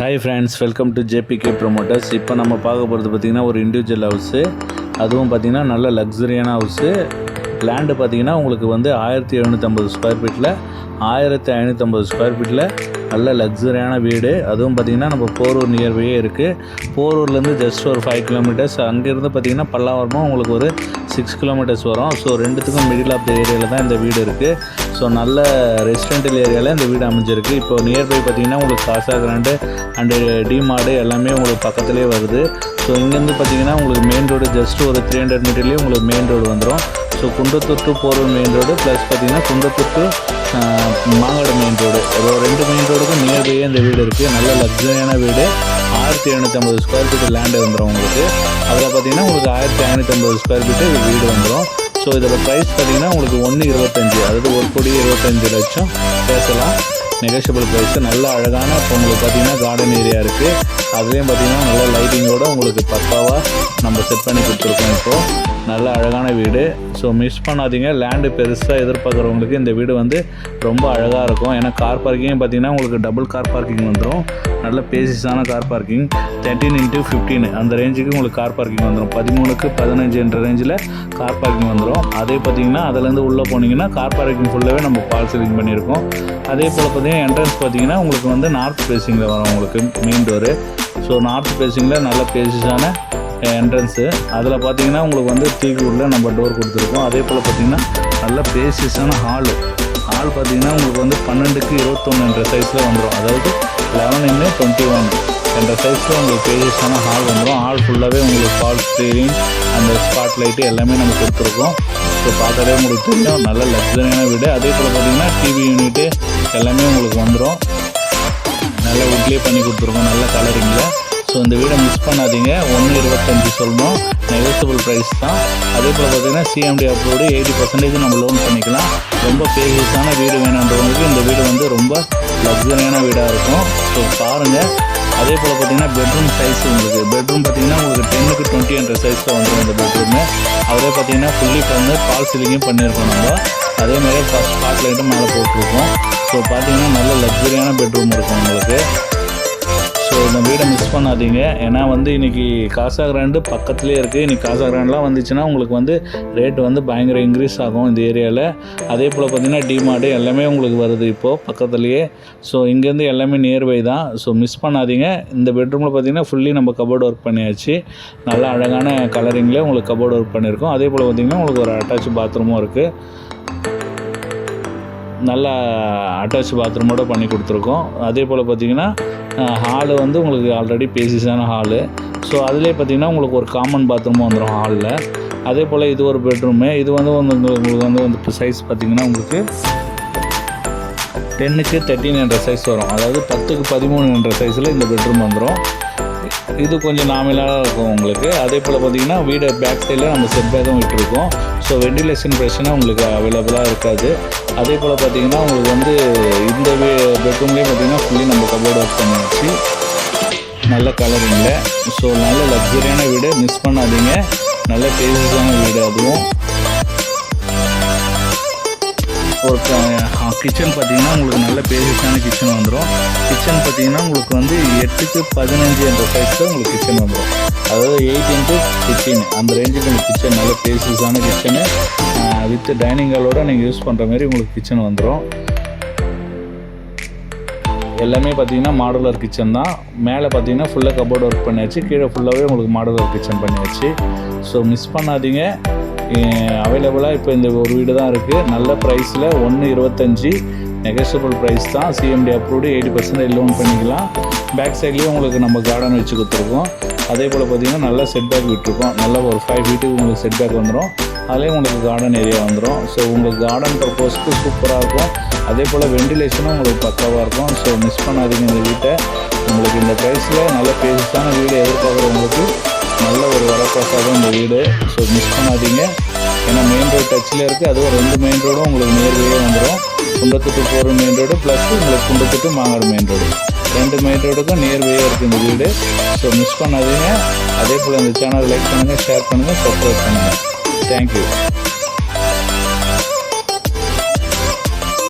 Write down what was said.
Hi friends welcome to JBK promoters இப்போ நம்ம பார்க்க போகிறது பார்த்திங்கன்னா ஒரு இண்டிவிஜுவல் ஹவுஸு அதுவும் பார்த்திங்கன்னா நல்ல லக்ஸரியான ஹவுஸு லேண்டு பார்த்திங்கன்னா உங்களுக்கு வந்து ஆயிரத்தி எழுநூற்றம்பது ஸ்கொயர் ஃபீட்டில் ஆயிரத்தி ஐநூற்றம்பது ஸ்கொயர் ஃபீட்டில் நல்ல லக்ஸரியான வீடு. அதுவும் பார்த்திங்கன்னா நம்ம போரூர் நியர்பையே இருக்குது போரூர்லேருந்து ஜஸ்ட் ஒரு ஃபைவ் கிலோமீட்டர்ஸ் அங்கேருந்து பார்த்திங்கன்னா பல்லாவரமும் உங்களுக்கு ஒரு சிக்ஸ் கிலோமீட்டர்ஸ் வரும். ஸோ ரெண்டுத்துக்கும் மிடில் ஆஃப் த ஏரியாவில் தான் இந்த வீடு இருக்குது ஸோ நல்ல ரெசிடென்டல் ஏரியாவில் இந்த வீடு அமைஞ்சிருக்கு. இப்போ நியர்பை பார்த்தீங்கன்னா உங்களுக்கு காசா கிராண்டு அண்டு டிமார்டு எல்லாமே உங்களுக்கு பக்கத்துலேயே வருது. ஸோ இங்கேருந்து பார்த்தீங்கன்னா உங்களுக்கு மெயின் ரோடு ஜஸ்ட் ஒரு த்ரீ ஹண்ட்ரட் மீட்டர்லேயே உங்களுக்கு மெயின் ரோடு வந்துடும் so Kundrathur to main road plus பார்த்தீங்கன்னா Kundrathur to Mangadu main road ஒரு ரெண்டு மெயின் ரோடுக்கும் நியர்பையே இந்த வீடு இருக்குது நல்ல லக்ஸரியான வீடு. ஆயிரத்தி எழுநூற்றம்பது ஸ்கொயர் ஃபீட்டு லேண்டு வந்துடும் உங்களுக்கு. அதில் பார்த்தீங்கன்னா உங்களுக்கு ஆயிரத்தி ஐநூற்றம்பது ஸ்கொயர் ஃபீட்டு வீடு வந்துடும் ஸோ இதோட ப்ரைஸ் பார்த்தீங்கன்னா உங்களுக்கு ஒன்று இருபத்தஞ்சி அதாவது ஒரு கோடி இருபத்தஞ்சி லட்சம். பேசலாம். நெகோஷியபிள் ப்ரைஸ் நல்ல அழகான இப்போ உங்களுக்கு பார்த்தீங்கன்னா கார்டன் ஏரியா இருக்குது அதுலேயும் பார்த்தீங்கன்னா நல்ல லைட்டிங்கோட உங்களுக்கு பக்காவாக நம்ம செட் பண்ணி கொடுத்துருக்கோம் இப்போது நல்ல அழகான வீடு. ஸோ மிஸ் பண்ணாதீங்க. லேண்டு பெருசாக எதிர்பார்க்குறவங்களுக்கு இந்த வீடு வந்து ரொம்ப அழகாக இருக்கும். ஏன்னா கார் பார்க்கிங் பார்த்தீங்கன்னா உங்களுக்கு டபுள் கார் பார்க்கிங் வந்துடும் நல்ல பேசிஸான car parking thirteen into fifteen அந்த ரேஞ்சுக்கு உங்களுக்கு கார் பார்க்கிங் வந்துடும் பதிமூணுக்கு பதினஞ்சுன்ற ரேஞ்சில் கார் பார்க்கிங் வந்துடும் அதே பார்த்தீங்கன்னா அதுலேருந்து உள்ளே போனீங்கன்னா கார் பார்க்கிங் ஃபுல்லாகவே நம்ம பால் சீலிங் பண்ணியிருக்கோம். அதே போல் பார்த்தீங்கன்னா என்ட்ரன்ஸ் பார்த்தீங்கன்னா உங்களுக்கு வந்து நார்த் ஃபேஸிங்கில் வரும் உங்களுக்கு மெயின் டோரு ஸோ நார்த் ஃபேஸிங்கில் நல்ல பேசிஸான என்ட்ரன்ஸு அதில் பார்த்தீங்கன்னா உங்களுக்கு வந்து டீக்கூடில் நம்ம டோர் கொடுத்துருக்கோம். அதே போல் பார்த்தீங்கன்னா நல்ல பேசிஸான ஹாலு ஹால் பார்த்தீங்கன்னா உங்களுக்கு வந்து பன்னெண்டுக்கு இருபத்தொன்னு என்ற சைஸில் வந்துடும் அதாவது லெவன் இன்னு டுவெண்ட்டி ஒன் என்ற சைஸில் உங்களுக்கு பேஜஸான ஹால் வந்துடும் ஹால் ஃபுல்லாகவே உங்களுக்கு ஃபால் ஸ்டீரிங் அந்த ஸ்பாட் லைட்டு எல்லாமே நம்ம கொடுத்துருக்கோம். ஸோ பார்த்தாலே உங்களுக்கு தெரியும். நல்ல லக்ஸரியான வீடு. அதே போல் பார்த்தீங்கன்னா டிவி யூனிட்டு எல்லாமே உங்களுக்கு வந்துடும் நல்ல உட்லேயே பண்ணி கொடுத்துருக்கோம் நல்ல கலரிங்கில் ஸோ இந்த வீடை மிஸ் பண்ணாதீங்க. ஒன்று இருபத்தஞ்சி சொல்லணும் நெகோசியபிள் ப்ரைஸ் தான். அதே போல் பார்த்தீங்கன்னா சிஎம்டி அப்ரூவ்டு எயிட்டி பர்சன்டேஜ் நம்ம லோன் பண்ணிக்கலாம். ரொம்ப பேசியஸான வீடு வேணுன்றவங்களுக்கு இந்த வீடு வந்து ரொம்ப லக்ஸரியான வீடாக இருக்கும். ஸோ பாருங்கள் அதே போல் பார்த்தீங்கன்னா பெட்ரூம் சைஸ் உங்களுக்கு. பெட்ரூம் பார்த்தீங்கன்னா உங்களுக்கு டென்னுக்கு டுவெண்ட்டி என்ற சைஸில் வந்துடும் இந்த பெட்ரூமு அதே பார்த்தீங்கன்னா ஃபுல்லி வந்து பால் சீலிங்கும் பண்ணியிருக்கோம் நம்ம. அதே மாதிரி ஃபஸ்ட் ஸ்பாட் லைட்டும் மேலே போட்டிருக்கோம். ஸோ பார்த்தீங்கன்னா நல்ல லக்ஸரியான பெட்ரூம் இருக்கும் உங்களுக்கு. ஸோ இந்த வீடை மிஸ் பண்ணாதீங்க. ஏன்னா வந்து இன்றைக்கி காசா கிராண்டு பக்கத்துலேயே இருக்குது இன்றைக்கி காசா கிராண்ட்லாம் வந்துச்சுன்னா உங்களுக்கு வந்து ரேட் வந்து பயங்கர இன்க்ரீஸ் ஆகும் இந்த ஏரியாவில் அதே போல் பார்த்தீங்கன்னா டிமார்டு எல்லாமே உங்களுக்கு வருது இப்போது பக்கத்துலேயே. ஸோ இங்கேருந்து எல்லாமே நியர்பை தான். ஸோ மிஸ் பண்ணாதீங்க. இந்த பெட்ரூமில் பார்த்தீங்கன்னா ஃபுல்லி நம்ம கபோர்டு ஒர்க் பண்ணியாச்சு. நல்ல அழகான கலரிங்கில் உங்களுக்கு கபோர்டு ஒர்க் பண்ணியிருக்கோம். அதே போல் பார்த்தீங்கன்னா உங்களுக்கு ஒரு அட்டாச் பாத்ரூமும் இருக்குது நல்லா அட்டாச் பாத்ரூமோடு பண்ணி கொடுத்துருக்கோம். அதே போல் பார்த்தீங்கன்னா ஹாலு வந்து உங்களுக்கு ஆல்ரெடி பேசிஸான ஹாலு ஸோ அதிலே பார்த்தீங்கன்னா உங்களுக்கு ஒரு காமன் பாத்ரூமும் வந்துடும் ஹாலில் அதே போல் இது ஒரு பெட்ரூமு இது வந்து வந்து உங்களுக்கு வந்து வந்து சைஸ் பார்த்தீங்கன்னா உங்களுக்கு டென்னுக்கு தேர்ட்டின் என்ற சைஸ் வரும். அதாவது பத்துக்கு பதிமூணு என்ற சைஸில் இந்த பெட்ரூம் வந்துடும் இது கொஞ்சம் நாமினலாக இருக்கும் உங்களுக்கு. அதே போல் பார்த்தீங்கன்னா வீடு பேக் சைடில் நம்ம செட் பேக்கும் விட்டுருக்கோம். ஸோ வெண்டிலேஷன் பிரச்சனை உங்களுக்கு அவைலபிளாக இருக்காது. அதே போல் பார்த்தீங்கன்னா உங்களுக்கு வந்து இந்த பெட்ரூம்லேயே பார்த்தீங்கன்னா ஃபுல்லி நம்ம கபோர்டு ஒர்க் பண்ணியாச்சு நல்ல கலரிங்கில் ஸோ நல்ல லக்ஸரியான வீடு மிஸ் பண்ணாதீங்க. நல்ல டேஸ்டான வீடு அதுவும். ஒரு கிச்சன் பார்த்தீங்கன்னா உங்களுக்கு நல்ல பேசிஸான கிச்சன் வந்துடும் கிச்சன் பார்த்தீங்கன்னா உங்களுக்கு வந்து எட்டுக்கு பதினஞ்சு என்ற சைஸில் உங்களுக்கு கிச்சன் வந்துடும் அதாவது எயிட் இன்ட்டு ஃபிஃப்டீன் அந்த ரேஞ்சுக்கு உங்களுக்கு கிச்சன் நல்ல பேசிஸான கிச்சனு வித் டைனிங் ஹாலோட நீங்கள் யூஸ் பண்ணுற மாதிரி உங்களுக்கு கிச்சன் வந்துடும் எல்லாமே பார்த்தீங்கன்னா மாடுலர் கிச்சன் தான். மேலே பார்த்தீங்கன்னா ஃபுல்லாக கபோர்டு ஒர்க் பண்ணியாச்சு. கீழே ஃபுல்லாகவே உங்களுக்கு மாடுலர் கிச்சன் பண்ணியாச்சு. ஸோ மிஸ் பண்ணாதீங்க. அவைலபிளாக இப்போ இந்த ஒரு வீடு தான் இருக்குது நல்ல ப்ரைஸில் ஒன்று இருபத்தஞ்சி. நெகஷியபிள் ப்ரைஸ் தான். CMD approved eighty percentage loan பண்ணிக்கலாம். பேக் சைட்லேயும் உங்களுக்கு நம்ம கார்டன் வச்சு கொடுத்துருக்கோம். அதே போல் பார்த்தீங்கன்னா நல்லா செட் பேக் விட்டுருக்கோம். நல்லா ஒரு ஃபைவ் வீட்டுக்கு உங்களுக்கு செட் பேக் வந்துடும் அதுலேயும் உங்களுக்கு கார்டன் ஏரியா வந்துடும் ஸோ உங்களுக்கு கார்டன் பர்பஸ்க்கு சூப்பராக இருக்கும். அதே போல் வெண்டிலேஷனும் உங்களுக்கு பக்காவாக இருக்கும். ஸோ மிஸ் பண்ணாதீங்க இந்த வீட்டை. உங்களுக்கு இந்த ப்ரைஸில் நல்ல பேசஸான வீடு எதிர்பார்க்குறவங்களுக்கு நல்ல ஒரு வரப்பிரசாதம் இந்த வீடு. ஸோ மிஸ் பண்ணாதீங்க. ஏன்னா மெயின் ரோடு டச்சில் இருக்குது அதுவும் ரெண்டு மெயின் ரோடும் உங்களுக்கு நேர்வையே வந்துடும் குண்டத்துட்டு போகிற மெயின் ரோடு ப்ளஸ் உங்களுக்கு குண்டத்துட்டு மாங்காடு மெயின் ரோடு ரெண்டு மெயின் ரோடுக்கும் நேர்வையே இருக்குது இந்த வீடு. ஸோ மிஸ் பண்ணாதீங்க. அதே போல் இந்த சேனல் லைக் பண்ணுங்கள் ஷேர் பண்ணுங்கள் சப்ஸ்கிரைப் பண்ணுங்கள் தேங்க்யூ